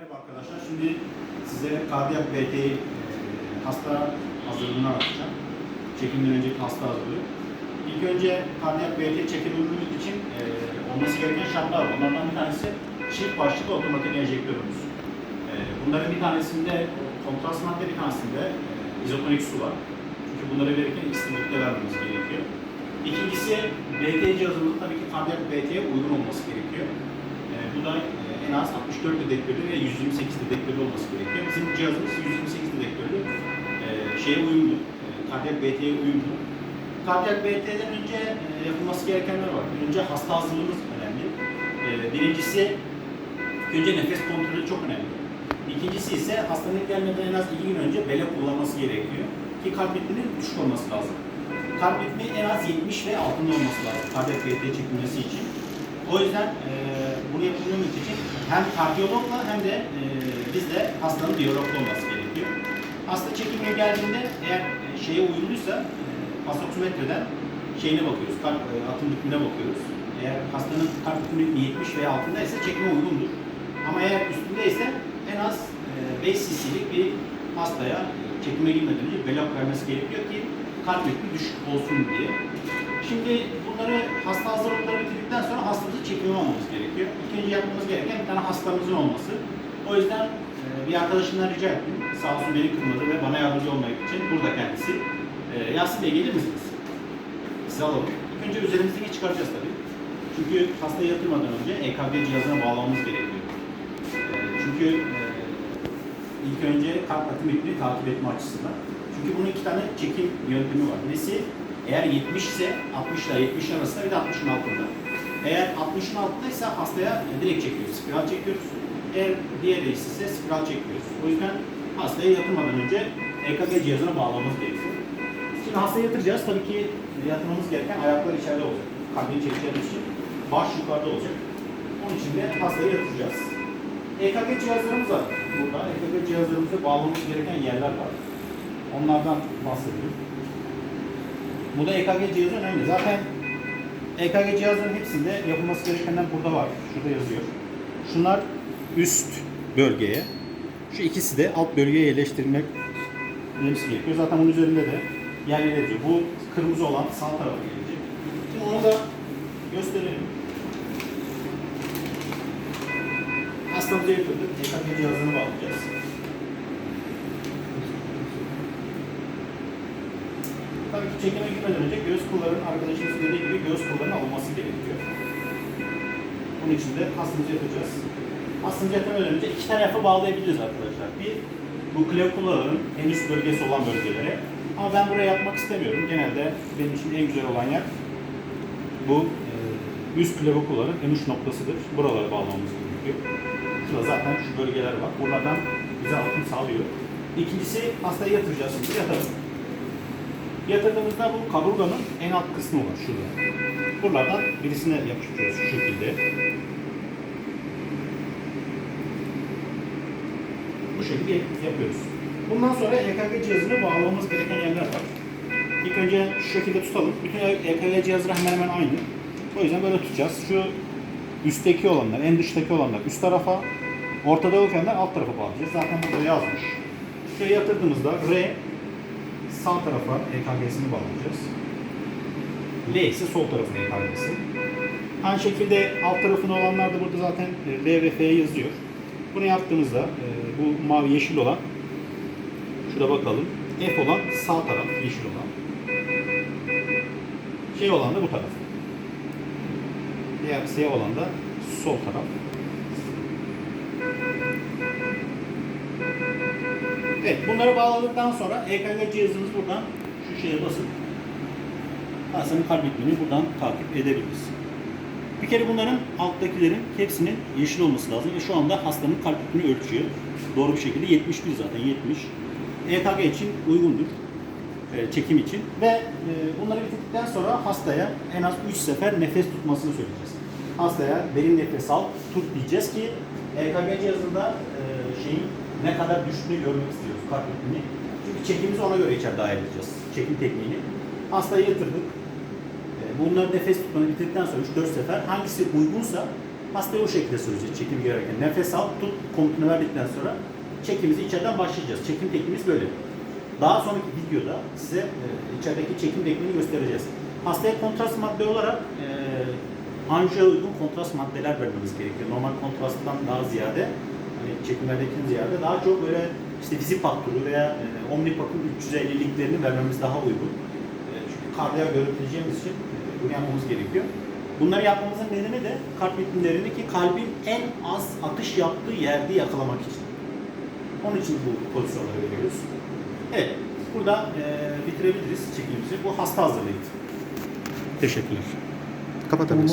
Merhaba arkadaşlar. Şimdi size kardiyak BT e, hasta hazırlığını anlatacağım. Çekimden önceki hasta hazırlığı. İlk önce kardiyak BT çekebilmemiz için e, olması gereken şartlar var. Onlardan bir tanesi çift başlıklı otomatik enjektörümüz. E, bunların bir tanesinde kontrast madde, bir tanesinde e, izotonik su var. Çünkü bunları verirken ikisini birlikte vermemiz gerekiyor. İkincisi BT cihazımızın tabii ki kardiyak BT'ye uygun olması gerekiyor. E, bu da e, en az 64 dedektörlü ve 128 dedektörlü olması gerekiyor. Bizim cihazımız 128 dedektörlü e, şeye uyumlu, e, BT'ye uyumlu. Kardiyak BT'den önce e, yapılması gerekenler var. Önce hasta hazırlığımız önemli. E, birincisi önce nefes kontrolü çok önemli. İkincisi ise hastalık gelmeden en az 2 gün önce bele kullanması gerekiyor. Ki kalp ritminin düşük olması lazım. Kalp ritmi en az 70 ve altında olması lazım kardiyak BT çekilmesi için. O yüzden e, bunu yapabilmemiz için hem kardiyologla hem de e, bizde hastanın diyaloglu olması gerekiyor. Hasta çekimine geldiğinde eğer e, şeye uyumluysa e, pasoksimetreden şeyine bakıyoruz, kalp e, atım ritmine bakıyoruz. Eğer hastanın kalp ritmi 70 veya altındaysa çekime uygundur. Ama eğer üstündeyse en az e, 5 cc'lik bir hastaya çekime girmeden önce belok vermesi gerekiyor ki kalp ritmi düşük olsun diye. Şimdi bunları hasta almamız gerekiyor. İlk önce yapmamız gereken bir tane hastamızın olması. O yüzden e, bir arkadaşımdan rica ettim. Sağ olsun beni kırmadı ve bana yardımcı olmak için burada kendisi. E, Yasin Bey gelir misiniz? Size alalım. İlk önce üzerimizdeki çıkaracağız tabii. Çünkü hastayı yatırmadan önce EKG cihazına bağlamamız gerekiyor. E, çünkü ilk önce kalp atım ritmini takip etme açısından. Çünkü bunun iki tane çekim yöntemi var. Birisi eğer 70 ise 60 ile 70 arasında bir de 60'ın altında. Eğer 60'ın altındaysa hastaya direkt çekiyoruz, spiral çekiyoruz. Eğer diğeri ise spiral çekiyoruz. O yüzden hastaya yatırmadan önce EKG cihazına bağlamamız gerekiyor. Şimdi hastaya yatıracağız. Tabii ki yatırmamız gereken ayaklar içeride olacak. Kalbini çekeceğimiz için baş yukarıda olacak. Onun için de hastayı yatıracağız. EKG cihazlarımız var burada. EKG cihazlarımıza bağlamamız gereken yerler var. Onlardan bahsediyorum. Bu da EKG cihazı önemli. Zaten EKG cihazının hepsinde yapılması gerekenler burada var. Şurada yazıyor. Şunlar üst bölgeye, şu ikisi de alt bölgeye yerleştirmek gerekiyor. Zaten bunun üzerinde de yerleri yazıyor. Bu kırmızı olan sağ tarafa gelecek. Şimdi onu da gösterelim. Hastamıza yatırdık. EKG cihazını bağlayacağız. Tabii ki çekime girmeden önce göğüs kıllarının arkadaşımız dediği gibi göğüs kıllarının alınması gerekiyor. Bunun için de hastamızı yatıracağız. Hastamızı yatırmadan önce iki tarafa bağlayabiliriz arkadaşlar. Bir, bu klavikuların en üst bölgesi olan bölgelere. Ama ben buraya yapmak istemiyorum. Genelde benim için en güzel olan yer bu e, üst klavikuların en uç noktasıdır. Buralara bağlamamız gerekiyor. Şurada zaten şu bölgeler var. Buralardan bize altın sağlıyor. İkincisi hastayı yatıracağız şimdi. Yatalım. Yatırdığımızda bu kaburganın en alt kısmı var şurada. Buralardan birisine yapıştırıyoruz şu şekilde. Bu şekilde yapıyoruz. Bundan sonra EKG cihazını bağlamamız gereken yerler var. İlk önce şu şekilde tutalım. Bütün EKG cihazları hemen hemen aynı. O yüzden böyle tutacağız. Şu üstteki olanlar, en dıştaki olanlar üst tarafa, ortada olanlar alt tarafa bağlayacağız. Zaten burada yazmış. Şuraya yatırdığımızda R sağ tarafa EKG'sini bağlayacağız. L ise sol tarafın EKG'si. Aynı şekilde alt tarafında olanlar da burada zaten e, L ve F yazıyor. Bunu yaptığımızda e, bu mavi yeşil olan şurada bakalım. F olan sağ taraf yeşil olan. Şey olan da bu taraf. Diğer S olan da sol taraf. Evet, bunları bağladıktan sonra EKG cihazımız buradan şu şeye basıp hastanın kalp ritmini buradan takip edebiliriz. Bir kere bunların alttakilerin hepsinin yeşil olması lazım ve şu anda hastanın kalp ritmini ölçüyor. Doğru bir şekilde 71 zaten 70. EKG için uygundur. e, çekim için ve e, bunları bitirdikten sonra hastaya en az 3 sefer nefes tutmasını söyleyeceğiz. Hastaya derin nefes al, tut diyeceğiz ki EKG cihazında e, şeyin ne kadar düştüğünü görmek istiyoruz kalp ritmini. Çünkü çekimizi ona göre içeride ayarlayacağız. Çekim tekniğini. Hastayı yatırdık. E, Bunları nefes tutmanı bitirdikten sonra 3-4 sefer hangisi uygunsa Hastayı o şekilde söyleyeceğiz çekim girerken. Nefes al, tut komutunu verdikten sonra çekimizi içeriden başlayacağız. Çekim tekniğimiz böyle. Daha sonraki videoda size e, içerideki çekim tekniğini göstereceğiz. Hastaya kontrast madde olarak e, anjiyoya uygun kontrast maddeler vermemiz gerekiyor. Normal kontrasttan daha ziyade, hani çekimlerdekinin ziyade daha çok böyle işte Vizipak türü veya e, Omnipak'ın 350'liklerini vermemiz daha uygun. E, çünkü kardiya görüntüleyeceğimiz için e, bunu yapmamız gerekiyor. Bunları yapmamızın nedeni de kalp ritmlerini ki kalbin en az atış yaptığı yerde yakalamak için. Onun için bu pozisyonları veriyoruz. Evet, burada e, bitirebiliriz çekimimizi. Bu hasta hazırlığıydı. Teşekkürler. Kapatabiliriz.